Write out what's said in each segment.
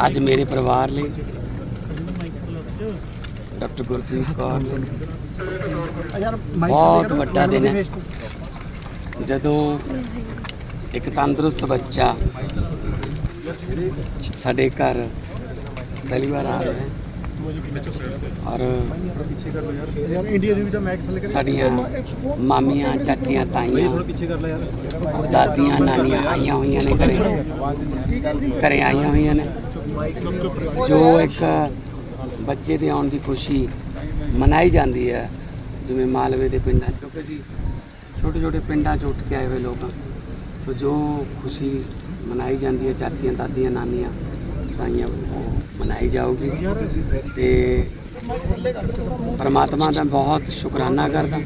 ਅੱਜ ਮੇਰੇ ਪਰਿਵਾਰ ਲਈ ਡਾਕਟਰ ਗੁਰਪ੍ਰੀਤ ਕੌਰ ਲਈ ਬਹੁਤ ਵੱਡਾ ਦਿਨ ਹੈ ਜਦੋਂ ਇੱਕ ਤੰਦਰੁਸਤ ਬੱਚਾ ਸਾਡੇ ਘਰ ਪਹਿਲੀ ਵਾਰ ਆ ਰਿਹਾ ਹੈ ਔਰ ਇੰਡੀਆ ਦੀ ਵੀ ਤਾਂ ਮੈਚ ਥੱਲੇ ਸਾਡੀਆਂ ਮਾਮੀਆਂ ਚਾਚੀਆਂ ਤਾਈਆਂ ਪਿੱਛੇ ਕਰ ਲੈ ਯਾਰ ਦਾਦੀਆਂ ਨਾਨੀਆਂ ਆਈਆਂ ਹੋਈਆਂ ਨੇ ਘਰੇ ਘਰੇ ਆਈਆਂ ਹੋਈਆਂ ਨੇ ਜੋ ਇੱਕ ਬੱਚੇ ਦੇ ਆਉਣ ਦੀ ਖੁਸ਼ੀ ਮਨਾਈ ਜਾਂਦੀ ਹੈ, ਜਿਵੇਂ ਮਾਲਵੇ ਦੇ ਪਿੰਡਾਂ 'ਚ, ਕਿਉਂਕਿ ਅਸੀਂ ਛੋਟੇ ਛੋਟੇ ਪਿੰਡਾਂ 'ਚ ਉੱਠ ਕੇ ਆਏ ਹੋਏ ਲੋਕ ਹਾਂ। ਸੋ ਜੋ ਖੁਸ਼ੀ ਮਨਾਈ ਜਾਂਦੀ ਹੈ, ਚਾਚੀਆਂ, ਦਾਦੀਆਂ, ਨਾਨੀਆਂ, ਤਾਈਆਂ ਉਹ ਮਨਾਈ ਜਾਊਗੀ। ਤੇ ਪਰਮਾਤਮਾ ਦਾ ਬਹੁਤ ਸ਼ੁਕਰਾਨਾ ਕਰਦਾ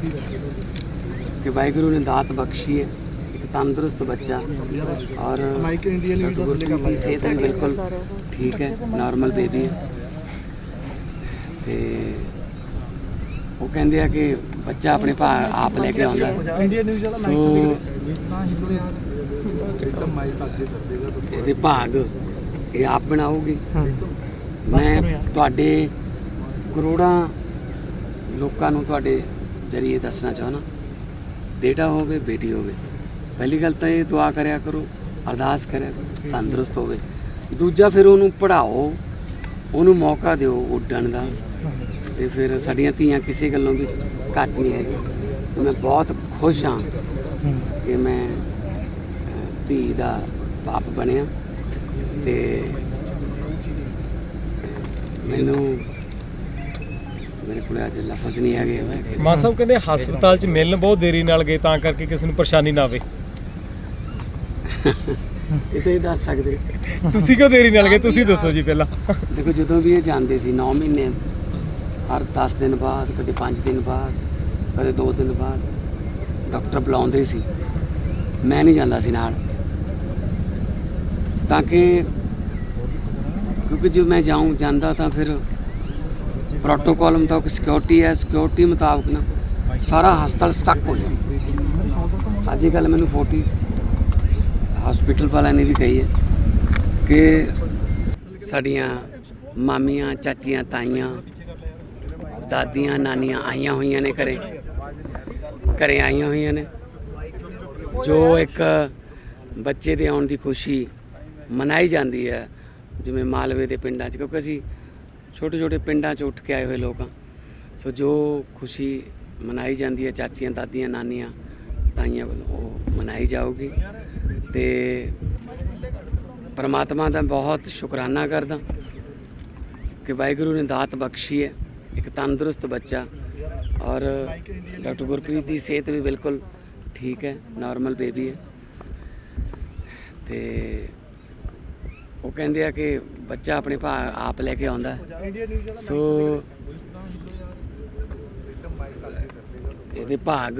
ਕਿ ਵਾਹਿਗੁਰੂ ਨੇ ਦਾਤ ਬਖਸ਼ੀ ਹੈ। ਤੰਦਰੁਸਤ ਬੱਚਾ ਔਰ ਗੁਰਪ੍ਰੀਤ ਦੀ ਸਿਹਤ ਵੀ ਬਿਲਕੁਲ ਠੀਕ ਹੈ, ਨਾਰਮਲ ਬੇਬੀ ਹੈ। ਤੇ ਉਹ ਕਹਿੰਦੇ ਆ ਕਿ ਬੱਚਾ ਆਪਣੇ ਭਾ, ਆਪ ਲੈ ਕੇ ਆਉਂਦਾ ਹੈ। ਸੋ ਇਹਦੇ ਭਾਗ ਇਹ ਆਪ ਬਣਾਉਗੀ ਮੈਂ ਤੁਹਾਡੇ ਕਰੋੜਾਂ ਲੋਕਾਂ ਨੂੰ ਤੁਹਾਡੇ ਜਰੀਏ ਦੱਸਣਾ ਚਾਹਣਾ ਬੇਟਾ ਹੋਵੇ, ਬੇਟੀ ਹੋਵੇ। ਪਹਿਲੀ ਗੱਲ ਤਾਂ ਇਹ ਦੁਆ ਕਰਿਆ ਕਰੋ, ਅਰਦਾਸ ਕਰਿਆ ਕਰੋ, ਤੰਦਰੁਸਤ ਹੋਵੇ। ਦੂਜਾ ਫਿਰ ਉਹਨੂੰ ਪੜ੍ਹਾਓ, ਉਹਨੂੰ ਮੌਕਾ ਦਿਓ ਉੱਡਣ ਦਾ। ਤੇ ਫਿਰ ਸਾਡੀਆਂ ਧੀਆਂ ਕਿਸੇ ਗੱਲੋਂ ਵੀ ਘੱਟ ਨਹੀਂ ਹੈਗੀਆਂ। ਮੈਂ ਬਹੁਤ ਖੁਸ਼ ਹਾਂ ਕਿ ਮੈਂ ਧੀ ਦਾ ਬਾਪ ਬਣਿਆ। ਤੇ ਮੈਨੂੰ ਮੇਰੇ ਕੋਲ ਅੱਜ ਲਫ਼ਜ਼ ਨਹੀਂ ਹੈਗੇ। ਮੈਂ ਕਿ- ਸਾਹਿਬ ਕਹਿੰਦੇ ਹਸਪਤਾਲ 'ਚ ਮਿਲਣ ਬਹੁਤ ਦੇਰੀ ਨਾਲ ਗਏ, ਤਾਂ ਕਰਕੇ ਕਿਸੇ ਨੂੰ ਪਰੇਸ਼ਾਨੀ ਨਾ ਆਵੇ। ਇਹ ਤਾਂ ਇਹ ਦੱਸ ਸਕਦੇ ਤੁਸੀਂ ਕਿਉਂ ਦੇਰੀ ਨਾਲ ਗਏ? ਤੁਸੀਂ ਦੱਸੋ ਜੀ ਪਹਿਲਾਂ। ਦੇਖੋ ਜਦੋਂ ਵੀ ਇਹ ਜਾਂਦੇ ਸੀ 9 ਮਹੀਨੇ ਹਰ 10 ਦਿਨ ਬਾਅਦ ਕਦੇ 5 ਦਿਨ ਬਾਅਦ ਕਦੇ 2 ਦਿਨ ਬਾਅਦ ਡਾਕਟਰ ਬੁਲਾਉਂਦੇ ਸੀ। ਮੈਂ ਨਹੀਂ ਜਾਂਦਾ ਸੀ ਨਾਲ। ਤਾਂ ਕਿ ਕਿਉਂਕਿ ਜੇ ਮੈਂ ਜਾਉਂ ਜਾਂਦਾ ਤਾਂ ਫਿਰ ਪ੍ਰੋਟੋਕਾਲ ਮੁਤਾਬਕ ਸਿਕਿਉਰਿਟੀ ਹੈ ਸਿਕਿਉਰਿਟੀ ਮੁਤਾਬਕ ਨਾ ਸਾਰਾ ਹਸਪਤਾਲ ਸਟਕ ਹੋ ਜਾਂਦਾ। ਅੱਜ ਗੱਲ ਮੈਨੂੰ ਫੋਰਟਿਸ ਹਸਪੀਟਲ ਵਾਲਿਆਂ ਨੇ ਵੀ ਕਹੀ ਹੈ ਕਿ ਸਾਡੀਆਂ ਮਾਮੀਆਂ, ਚਾਚੀਆਂ, ਤਾਈਆਂ, ਦਾਦੀਆਂ, ਨਾਨੀਆਂ ਆਈਆਂ ਹੋਈਆਂ ਨੇ ਘਰੇ। ਘਰੇ ਆਈਆਂ ਹੋਈਆਂ ਨੇ। ਜੋ ਇੱਕ ਬੱਚੇ ਦੇ ਆਉਣ ਦੀ ਖੁਸ਼ੀ ਮਨਾਈ ਜਾਂਦੀ ਹੈ, ਜਿਵੇਂ ਮਾਲਵੇ ਦੇ ਪਿੰਡਾਂ 'ਚ, ਕਿਉਂਕਿ ਅਸੀਂ ਛੋਟੇ ਛੋਟੇ ਪਿੰਡਾਂ 'ਚ ਉੱਠ ਕੇ ਆਏ ਹੋਏ ਲੋਕ ਹਾਂ। ਸੋ ਜੋ ਖੁਸ਼ੀ ਮਨਾਈ ਜਾਂਦੀ ਹੈ, ਚਾਚੀਆਂ, ਦਾਦੀਆਂ, ਨਾਨੀਆਂ ਤਾਈਆਂ ਵੱਲੋਂ ਉਹ ਮਨਾਈ ਜਾਊਗੀ। ਤੇ ਪਰਮਾਤਮਾ ਦਾ ਬਹੁਤ ਸ਼ੁਕਰਾਨਾ ਕਰਦਾ ਕਿ ਵਾਹਿਗੁਰੂ ਨੇ ਦਾਤ ਬਖਸ਼ੀ ਹੈ, ਇੱਕ ਤੰਦਰੁਸਤ ਬੱਚਾ ਔਰ ਡਾਕਟਰ ਗੁਰਪ੍ਰੀਤ ਦੀ ਸਿਹਤ ਵੀ ਬਿਲਕੁਲ ਠੀਕ ਹੈ, ਨਾਰਮਲ ਬੇਬੀ ਹੈ। ਤੇ ਉਹ ਕਹਿੰਦੇ ਆ ਕਿ ਬੱਚਾ ਆਪਣੇ ਭਾ, ਆਪ ਲੈ ਕੇ ਆਉਂਦਾ। ਸੋ ਇਹਦੇ ਭਾਗ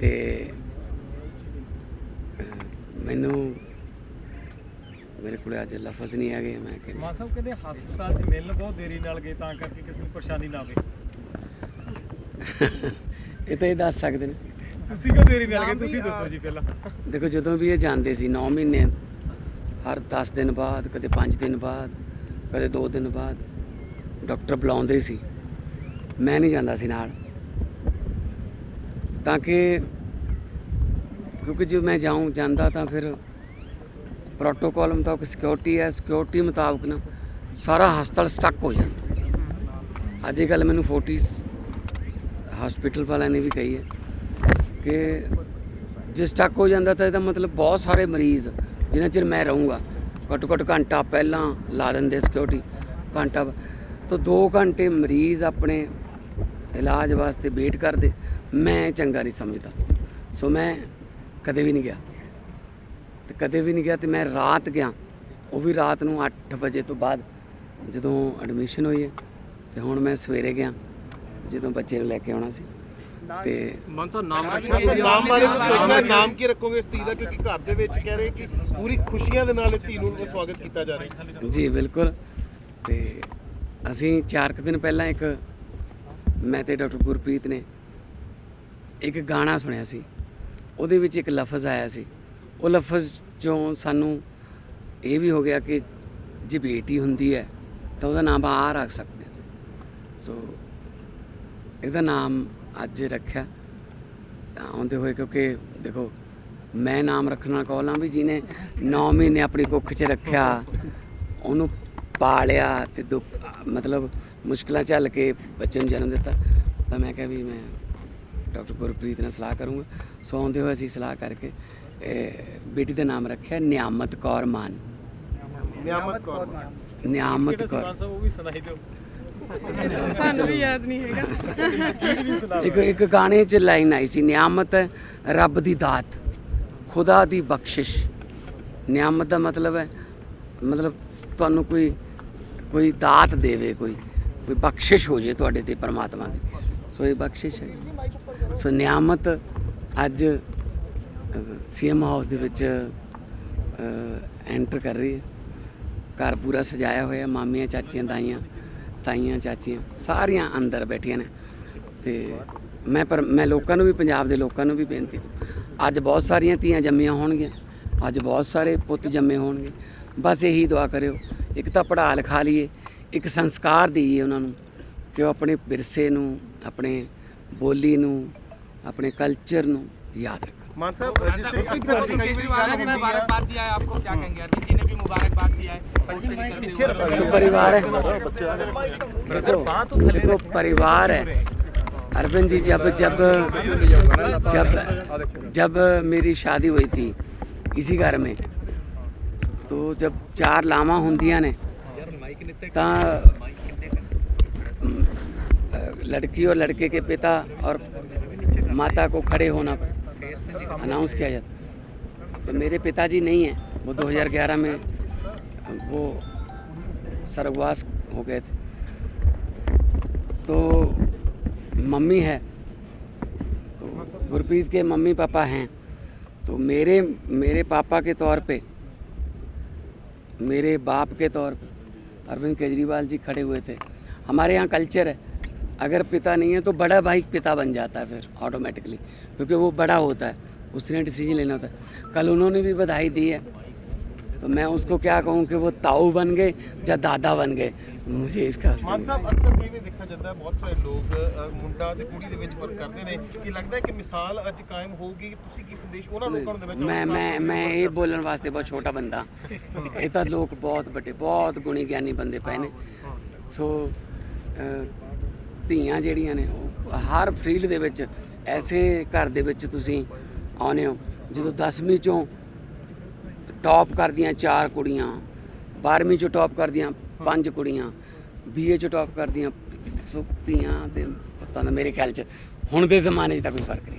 ਤੇ ਮੈਨੂੰ ਮੇਰੇ ਕੋਲ ਅੱਜ ਲਫ਼ਜ਼ ਨਹੀਂ ਹੈਗੇ ਮੈਂ ਕਿ ਸਾਹਿਬ ਕਹਿੰਦੇ ਹਸਪਤਾਲ 'ਚ ਮਿਲਣ ਬਹੁਤ ਦੇਰੀ ਨਾਲ ਗਏ ਤਾਂ ਕਰਕੇ ਕਿਸੇ ਨੂੰ ਪਰੇਸ਼ਾਨੀ ਨਾ ਆਵੇ। ਇਹ ਤਾਂ ਇਹ ਦੱਸ ਸਕਦੇ ਨੇ। ਤੁਸੀਂ ਕਿਉਂ ਦੇਰੀ ਨਾਲ ਗਏ? ਤੁਸੀਂ ਦੱਸੋ ਜੀ ਪਹਿਲਾਂ। ਦੇਖੋ ਜਦੋਂ ਵੀ ਇਹ ਜਾਂਦੇ ਸੀ 9 ਮਹੀਨੇ ਹਰ 10 ਦਿਨ ਬਾਅਦ ਕਦੇ 5 ਦਿਨ ਬਾਅਦ ਕਦੇ 2 ਦਿਨ ਬਾਅਦ ਡਾਕਟਰ ਬੁਲਾਉਂਦੇ ਸੀ। ਮੈਂ ਨਹੀਂ ਜਾਂਦਾ ਸੀ ਨਾਲ। ਤਾਂ ਕਿ ਕਿਉਂਕਿ ਜੇ ਮੈਂ ਜਾਉਂ ਜਾਂਦਾ ਤਾਂ ਫਿਰ ਪ੍ਰੋਟੋਕਾਲ ਮੁਤਾਬਕ ਸਿਕਿਉਰਿਟੀ ਹੈ ਸਿਕਿਉਰਿਟੀ ਮੁਤਾਬਕ ਨਾ ਸਾਰਾ ਹਸਪਤਾਲ ਸਟਕ ਹੋ ਜਾਂਦਾ। ਅੱਜ ਇਹ ਮੈਨੂੰ ਫੋਰਟਿਸ ਹਸਪੀਟਲ ਵਾਲਿਆਂ ਨੇ ਵੀ ਕਹੀ ਹੈ ਕਿ ਜੇ ਸਟਕ ਹੋ ਜਾਂਦਾ ਤਾਂ ਇਹਦਾ ਮਤਲਬ ਬਹੁਤ ਸਾਰੇ ਮਰੀਜ਼ ਜਿਨ੍ਹਾਂ ਚਿਰ ਮੈਂ ਰਹੂੰਗਾ ਘੱਟੋ ਘੱਟ ਘੰਟਾ ਪਹਿਲਾਂ ਲਾ ਦਿੰਦੇ ਸਿਕਿਉਰਿਟੀ ਘੰਟਾ ਬ- ਤਾਂ 2 ਘੰਟੇ ਮਰੀਜ਼ ਆਪਣੇ ਇਲਾਜ ਵਾਸਤੇ ਵੇਟ ਕਰਦੇ। ਮੈਂ ਚੰਗਾ ਨਹੀਂ ਸਮਝਦਾ। ਸੋ ਮੈਂ ਕਦੇ ਵੀ ਨਹੀਂ ਗਿਆ। ਤੇ ਕਦੇ ਵੀ ਨਹੀਂ ਗਿਆ ਤੇ ਮੈਂ ਰਾਤ ਗਿਆ। ਉਹ ਵੀ ਰਾਤ ਨੂੰ 8 ਵਜੇ ਤੋਂ ਬਾਅਦ ਜਦੋਂ ਐਡਮਿਸ਼ਨ ਹੋਈ ਹੈ ਤੇ ਹੁਣ ਮੈਂ ਸਵੇਰੇ ਗਿਆ ਜਦੋਂ ਬੱਚੇ ਨੂੰ ਲੈ ਕੇ ਆਉਣਾ ਸੀ। ਤੇ ਅੱਛਾ ਨਾਮ ਬਾਰੇ ਕੁਝ ਸੋਚਿਆ ਨਾਮ ਕੀ ਰੱਖੋਗੇ ਇਸ ਧੀ ਦਾ? ਕਿਉਂਕਿ ਘਰ ਦੇ ਵਿੱਚ ਕਹਿ ਰਹੇ ਕਿ ਪੂਰੀ ਖੁਸ਼ੀਆਂ ਦੇ ਨਾਲ ਇਹ ਧੀ ਨੂੰ ਸਵਾਗਤ ਕੀਤਾ ਜਾ ਰਿਹਾ ਹੈ। ਜੀ ਬਿਲਕੁਲ। ਤੇ ਅਸੀਂ ਚਾਰ ਕੁ ਦਿਨ ਪਹਿਲਾਂ ਇੱਕ ਮੈਂ ਤੇ ਡਾਕਟਰ ਗੁਰਪ੍ਰੀਤ ਨੇ ਇੱਕ ਗਾਣਾ ਸੁਣਿਆ ਸੀ। ਉਹਦੇ ਵਿੱਚ ਇੱਕ ਲਫ਼ਜ਼ ਆਇਆ ਸੀ। ਉਹ ਲਫ਼ਜ਼ ਚੋਂ ਸਾਨੂੰ ਇਹ ਵੀ ਹੋ ਗਿਆ ਕਿ ਜੇ ਬੇਟੀ ਹੁੰਦੀ ਹੈ, ਤਾਂ ਉਹਦਾ ਨਾਮ ਆ ਰੱਖ ਸਕਦੇ ਸੋ ਇਹਦਾ ਨਾਮ ਅੱਜ ਰੱਖਿਆ। ਤਾਂ ਆਉਂਦੇ ਹੋਏ ਕਿਉਂਕਿ ਦੇਖੋ, ਮੈਂ ਨਾਮ ਰੱਖਣਾ ਕੌਲਾਂ ਵੀ ਜਿਹਨੇ 9 ਮਹੀਨੇ ਆਪਣੀ ਕੁੱਖ 'ਚ ਰੱਖਿਆ, ਉਹਨੂੰ ਪਾਲਿਆ ਤੇ ਦੁੱਖ, ਮਤਲਬ ਮੁਸ਼ਕਲਾਂ ਝੱਲ ਕੇ ਬੱਚੇ ਨੂੰ ਜਨਮ ਦਿੱਤਾ। ਤਾਂ ਮੈਂ ਕਿਹਾ ਵੀ ਮੈਂ ਡਾਕਟਰ ਗੁਰਪ੍ਰੀਤ ਨਾਲ ਸਲਾਹ ਕਰੂੰਗਾ। ਸੋ ਆਉਂਦੇ ਹੋਏ ਅਸੀਂ ਸਲਾਹ ਕਰਕੇ ਇਹ ਬੇਟੀ ਦਾ ਨਾਮ ਰੱਖਿਆ ਨਿਆਮਤ ਕੌਰ ਮਾਨ। ਨਿਆਮਤ ਕੌਰ ਨਿਆਮਤ ਕਿਹੜਾ ਕੌਰ। ਸਾਹਿਬ ਉਹ ਵੀ ਸੁਣਾਈ ਦਿਓ। ਸਾਨੂੰ ਵੀ ਯਾਦ ਨਹੀਂ ਹੈਗਾ। ਇੱਕ ਇੱਕ ਗਾਣੇ 'ਚ ਲਾਈਨ ਆਈ ਸੀ ਨਿਆਮਤ ਹੈ ਰੱਬ ਦੀ ਦਾਤ ਖੁਦਾ ਦੀ ਬਖਸ਼ਿਸ਼। ਨਿਆਮਤ ਦਾ ਮਤਲਬ ਹੈ ਮਤਲਬ ਤੁਹਾਨੂੰ ਕੋਈ ਕੋਈ ਦਾਤ ਦੇਵੇ ਕੋਈ ਕੋਈ ਬਖਸ਼ਿਸ਼ ਹੋ ਜੇ ਤੁਹਾਡੇ ਤੇ ਪਰਮਾਤਮਾ ਦੀ। ਸੋ ਇਹ ਬਖਸ਼ਿਸ਼ ਹੈ। ਸੋ ਨਿਆਮਤ ਅੱਜ ਸੀਐਮ ਹਾਊਸ ਦੇ ਵਿੱਚ ਐਂਟਰ ਕਰ ਰਹੀ ਹੈ। ਘਰ ਪੂਰਾ ਸਜਾਇਆ ਹੋਇਆ ਮਾਮੀਆਂ, ਚਾਚੀਆਂ, ਦਾਈਆਂ, ਤਾਈਆਂ, ਚਾਚੀਆਂ, ਸਾਰੀਆਂ ਅੰਦਰ ਬੈਠੀਆਂ ਨੇ। ਤੇ ਮੈਂ ਪਰ, ਮੈਂ ਲੋਕਾਂ ਨੂੰ ਵੀ, ਪੰਜਾਬ ਦੇ ਲੋਕਾਂ ਨੂੰ ਵੀ ਬੇਨਤੀ ਅੱਜ ਬਹੁਤ ਸਾਰੀਆਂ ਧੀਆਂ ਜੰਮੀਆਂ ਹੋਣਗੀਆਂ, ਅੱਜ ਬਹੁਤ ਸਾਰੇ ਪੁੱਤ ਜੰਮੇ ਹੋਣਗੇ। ਬਸ ਇਹੀ ਦੁਆ ਕਰਿਓ, ਇੱਕ ਤਾਂ ਪੜ੍ਹਾ ਲਿਖਾ ਲਈਏ, ਇੱਕ ਸੰਸਕਾਰ ਦੇਈਏ ਉਹਨਾਂ ਨੂੰ। ਕਿ ਉਹ ਆਪਣੇ ਵਿਰਸੇ ਨੂੰ ਆਪਣੇ ਬੋਲੀ ਨੂੰ ਆਪਣੇ ਕਲਚਰ ਨੂੰ ਯਾਦ ਰੱਖਣ ਮਾਨ ਸਾਹਿਬ ਜਿਸ ਤੇ ਅਕਸਰ ਕਈ ਵਾਰੀ ਗੱਲ ਹੁੰਦੀ ਹੈ मुबारकबाद दिया है आपको क्या कहेंगे अदिति ने भी मुबारकबाद दिया है पंचमी करते हुए तो परिवार है देखो देखो परिवार है अरविंद जी जब जब जब जब मेरी शादी हुई थी इसी घर में तो जब चार लामा ਹੁੰਦੀਆਂ ਨੇ ਤਾਂ अम, लड़की और लड़के के पिता और माता को खड़े होना अनाउंस किया जाता तो मेरे पिताजी नहीं हैं। वो 2011 में वो स्वर्गवास हो गए थे। तो मम्मी है। तो गुरप्रीत के मम्मी पापा हैं। तो मेरे मेरे पापा के तौर पे, मेरे बाप के तौर पे अरविंद केजरीवाल जी खड़े हुए थे। हमारे यहाँ कल्चर है। अगर पिता नहीं है तो बड़ा भाई पिता बन जाता है फिर ऑटोमेटिकली क्योंकि वो बड़ा होता है उसने डिसीजन लेना होता है कल उन्होंने भी बधाई दी है तो मैं उसको क्या कहूँ कि वो ताऊ बन गए या दादा बन गए मुझे इसका ਮਾਨ ਸਾਹਿਬ ਅਕਸਰ ਕਈ ਵਾਰ ਦੇਖਿਆ ਜਾਂਦਾ ਹੈ ਬਹੁਤ ਸਾਰੇ ਲੋਕ ਅ, ਮੁੰਡਾ ਤੇ ਕੁੜੀ ਦੇ ਵਿੱਚ ਫਰਕ ਕਰਦੇ ਨੇ ਕਿ ਲੱਗਦਾ ਹੈ ਕਿ ਮਿਸਾਲ ਅੱਜ ਕਾਇਮ ਹੋਊਗੀ ਕਿ ਤੁਸੀਂ ਕੀ ਸੰਦੇਸ਼ ਉਹਨਾਂ ਲੋਕਾਂ ਨੂੰ ਦੇਣਾ ਚਾਹੋਗੇ ਮੈਂ ਮੈਂ ਮੈਂ ਇਹ ਬੋਲਣ ਵਾਸਤੇ ਬਹੁਤ ਛੋਟਾ ਬੰਦਾ ਇਹ ਤਾਂ ਲੋਕ ਬਹੁਤ ਵੱਡੇ ਬਹੁਤ ਗੁਣੀ ਗਿਆਨੀ ਬੰਦੇ ਪਏ ਨੇ ਸੋ ਅਹ, ਧੀਆਂ ਜਿਹੜੀਆਂ ਨੇ, ਉਹ ਹਰ ਫੀਲਡ ਦੇ ਵਿੱਚ ਐਸੇ ਘਰ ਦੇ ਵਿੱਚ ਤੁਸੀਂ ਆਉਨੇ ਹੋ, ਜਦੋਂ 10ਵੀਂ ਚੋਂ ਟੌਪ ਕਰਦੀਆਂ ਚਾਰ ਕੁੜੀਆਂ 12ਵੀਂ ਚੋਂ ਟੌਪ ਕਰਦੀਆਂ ਪੰਜ ਕੁੜੀਆਂ ਬੀਏ ਚੋਂ ਟੌਪ ਕਰਦੀਆਂ, ਸੋ ਧੀਆਂ ਤੇ ਪੁੱਤਾਂ ਦਾ ਮੇਰੇ ਖਿਆਲ ਚ ਹੁਣ ਦੇ ਜ਼ਮਾਨੇ 'ਚ ਤਾਂ ਕੋਈ ਫ਼ਰਕ ਨਹੀਂ।